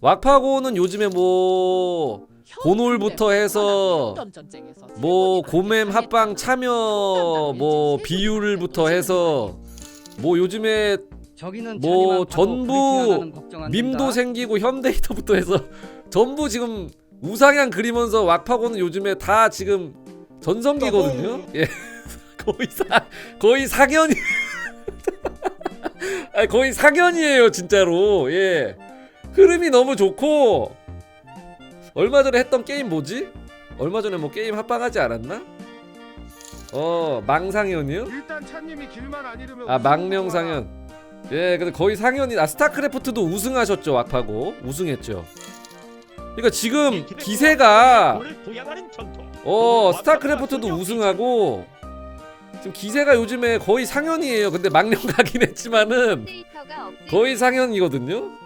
왁파고는 요즘에 뭐 고놀부터 해서 뭐 고맴 합방 참여 뭐 비율부터 해서 뭐 요즘에 뭐 전부 밈도. 생기고 현데이터부터 해서 전부 지금 우상향 그리면서 왁파고는 요즘에 다 지금 전성기거든요. 예. 거의 사 거의 상현이 아니 거의 상현이에요 진짜로. 예. 흐름이 너무 좋고 얼마 전에 했던 게임 뭐지? 얼마 전에 뭐 게임 합방하지 않았나? 어 망상현이요? 일단 찬님이 길만 안 잃으면 아 우승 망령상현 예 근데 거의 상현이 아 스타크래프트도 우승하셨죠 왁파고 우승했죠 그러니까 지금 기세가 어 스타크래프트도 우승하고 지금 기세가 요즘에 거의 상현이에요 근데 망령 가긴 했지만은. 거의 상현이거든요